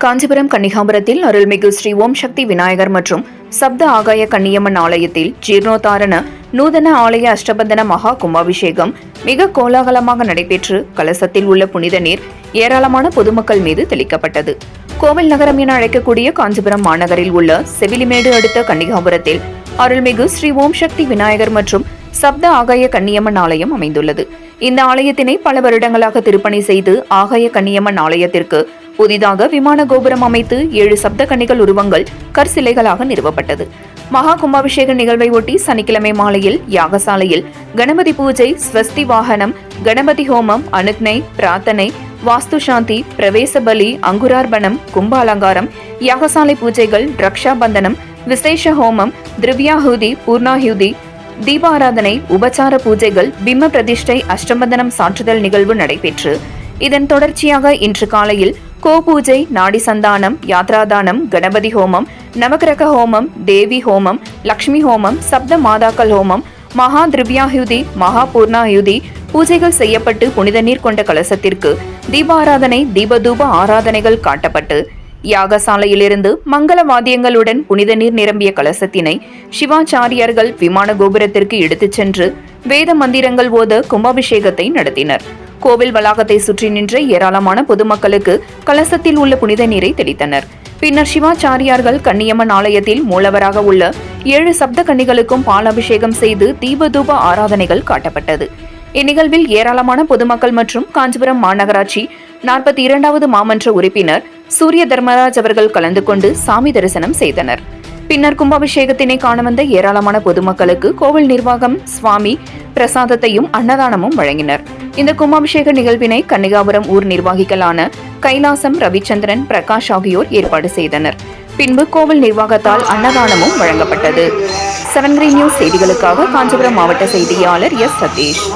காஞ்சிபுரம் கன்னிகாபுரத்தில் அருள்மிகு ஸ்ரீ ஓம் சக்தி விநாயகர் மற்றும் சப்த ஆகாய கன்னியம்மன் ஆலயத்தில் ஜீர்ணோத்தாரண நூதன ஆலய அஷ்டபந்தன மகா கும்பாபிஷேகம் மிக கோலாகலமாக நடைபெற்று கலசத்தில் உள்ள புனித நீர் ஏராளமான பொதுமக்கள் மீது தெளிக்கப்பட்டது. கோவில் நகரம் என அழைக்கக்கூடிய காஞ்சிபுரம் மாநகரில் உள்ள செவிலிமேடு அடுத்த கன்னிகாபுரத்தில் அருள்மிகு ஸ்ரீ ஓம் சக்தி விநாயகர் மற்றும் சப்த ஆகாய கன்னியம்மன் ஆலயம் அமைந்துள்ளது. இந்த ஆலயத்தினை பல வருடங்களாக திருப்பணி செய்து ஆகாய கன்னியம்மன் ஆலயத்திற்கு புதிதாக விமான கோபுரம் அமைத்து ஏழு சப்த கன்னிகள் உருவங்கள் கற்சிலைகளாக நிறுவப்பட்டது. மகா கும்பாபிஷேக நிகழ்வை ஒட்டி சனிக்கிழமை மாலையில் யாகசாலையில் கணபதி பூஜை ஸ்வஸ்தி வாகனம் கணபதி ஹோமம் அனுக்னை பிரார்த்தனை வாஸ்து சாந்தி பிரவேச பலி அங்குரார்பணம் கும்ப அலங்காரம் யாகசாலை பூஜைகள் ரக்ஷா பந்தனம் விசேஷ ஹோமம் திரவியாஹூதி பூர்ணாஹூதி தீபாராதனை உபச்சார பூஜைகள் பிம்ம பிரதிஷ்டை அஷ்டபந்தனம் சாற்றுதல் நிகழ்வு நடைபெற்று இதன் தொடர்ச்சியாக இன்று காலையில் கோபூஜை நாடி சந்தானம் யாத்ராதானம் கணபதி ஹோமம் நவகிரக ஹோமம் தேவி ஹோமம் லக்ஷ்மி ஹோமம் சப்த மாதாக்கள் ஹோமம் மகா திரவியாயுதி மகா பூர்ணாயுதி பூஜைகள் செய்யப்பட்டு புனித நீர் கொண்ட கலசத்திற்கு தீபாராதனை தீபதூப ஆராதனைகள் காட்டப்பட்டு. யாகசாலையிலிருந்து மங்கள வாத்தியங்களுடன் புனித நீர் நிரம்பிய கலசத்தினை சிவாச்சாரியர்கள் விமான கோபுரத்திற்கு எடுத்துச் சென்று வேத மந்திரங்கள் ஓத கும்பாபிஷேகத்தை நடத்தினர். கோவில் வளாகத்தை சுற்றி நின்ற ஏராளமான பொதுமக்களுக்கு கலசத்தில் உள்ள புனித நீரை தெளித்தனர். பின்னர் சிவாச்சாரியார்கள் கன்னியம்மன் ஆலயத்தில் மூலவராக உள்ள ஏழு சப்த கன்னிகளுக்கும் பாலாபிஷேகம் செய்து தீபதூப ஆராதனைகள் காட்டப்பட்டது. இந்நிகழ்வில் ஏராளமான பொதுமக்கள் மற்றும் காஞ்சிபுரம் மாநகராட்சி நாற்பத்தி இரண்டாவது மாமன்ற உறுப்பினர் சூரிய தர்மராஜ் அவர்கள் கலந்து கொண்டு சாமி தரிசனம் செய்தனர். பின்னர் கும்பாபிஷேகத்தினை காண வந்த ஏராளமான பொதுமக்களுக்கு கோவில் நிர்வாகம் சுவாமி பிரசாதத்தையும் அன்னதானமும் வழங்கினர். இந்த கும்பாபிஷேக நிகழ்வினை கன்னிகாபுரம் ஊர் நிர்வாகிகளான கைலாசம் ரவிச்சந்திரன் பிரகாஷ் ஆகியோர் ஏற்பாடு செய்தனர். பின்பு கோவில் நிர்வாகத்தால் அன்னதானமும் வழங்கப்பட்டது. செவன் நியூஸ் செய்திகளுக்காக காஞ்சிபுரம் மாவட்ட செய்தியாளர் எஸ் சதீஷ்.